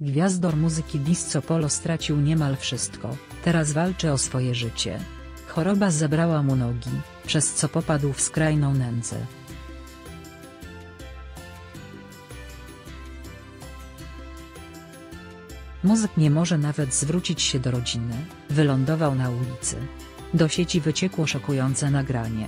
Gwiazdor muzyki disco polo stracił niemal wszystko, teraz walczy o swoje życie. Choroba zabrała mu nogi, przez co popadł w skrajną nędzę. Muzyk nie może nawet zwrócić się do rodziny, wylądował na ulicy. Do sieci wyciekło szokujące nagranie.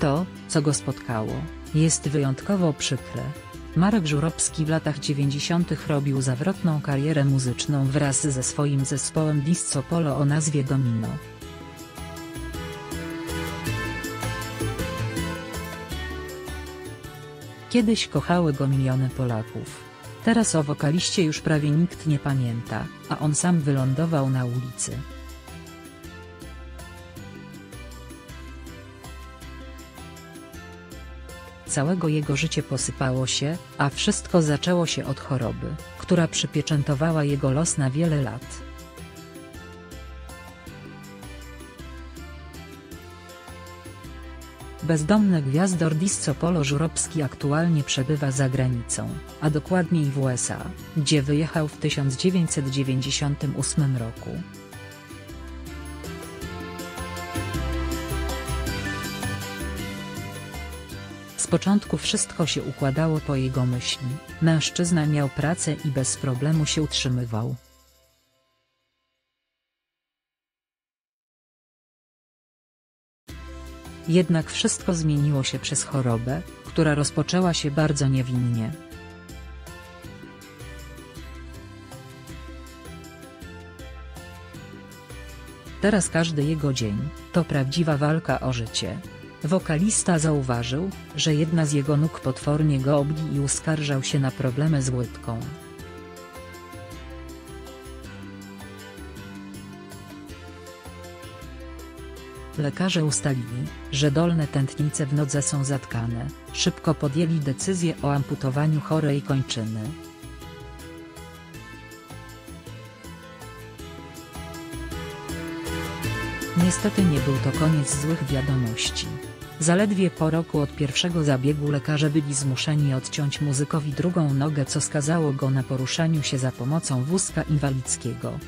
To, co go spotkało, jest wyjątkowo przykre. Marek Żurowski w latach 90. robił zawrotną karierę muzyczną wraz ze swoim zespołem Disco Polo o nazwie Domino. Kiedyś kochały go miliony Polaków. Teraz o wokaliście już prawie nikt nie pamięta, a on sam wylądował na ulicy. Całego jego życie posypało się, a wszystko zaczęło się od choroby, która przypieczętowała jego los na wiele lat. Bezdomny gwiazdor disco polo Żurowski aktualnie przebywa za granicą, a dokładniej w USA, gdzie wyjechał w 1998 roku. Z początku wszystko się układało po jego myśli, mężczyzna miał pracę i bez problemu się utrzymywał. Jednak wszystko zmieniło się przez chorobę, która rozpoczęła się bardzo niewinnie. Teraz każdy jego dzień, to prawdziwa walka o życie. Wokalista zauważył, że jedna z jego nóg potwornie go obli i uskarżał się na problemy z łydką. Lekarze ustalili, że dolne tętnice w nodze są zatkane, szybko podjęli decyzję o amputowaniu chorej kończyny. Niestety nie był to koniec złych wiadomości. Zaledwie po roku od pierwszego zabiegu lekarze byli zmuszeni odciąć muzykowi drugą nogę co skazało go na poruszaniu się za pomocą wózka inwalidzkiego.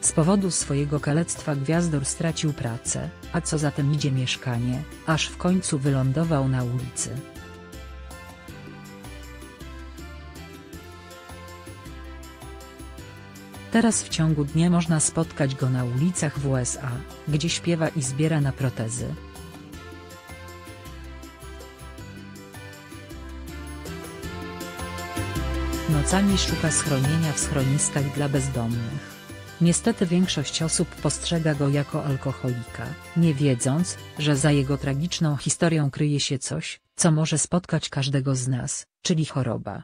Z powodu swojego kalectwa Gwiazdor stracił pracę, a co za tym idzie mieszkanie, aż w końcu wylądował na ulicy. Teraz w ciągu dnia można spotkać go na ulicach w USA, gdzie śpiewa i zbiera na protezy. Nocami szuka schronienia w schroniskach dla bezdomnych. Niestety większość osób postrzega go jako alkoholika, nie wiedząc, że za jego tragiczną historią kryje się coś, co może spotkać każdego z nas, czyli choroba.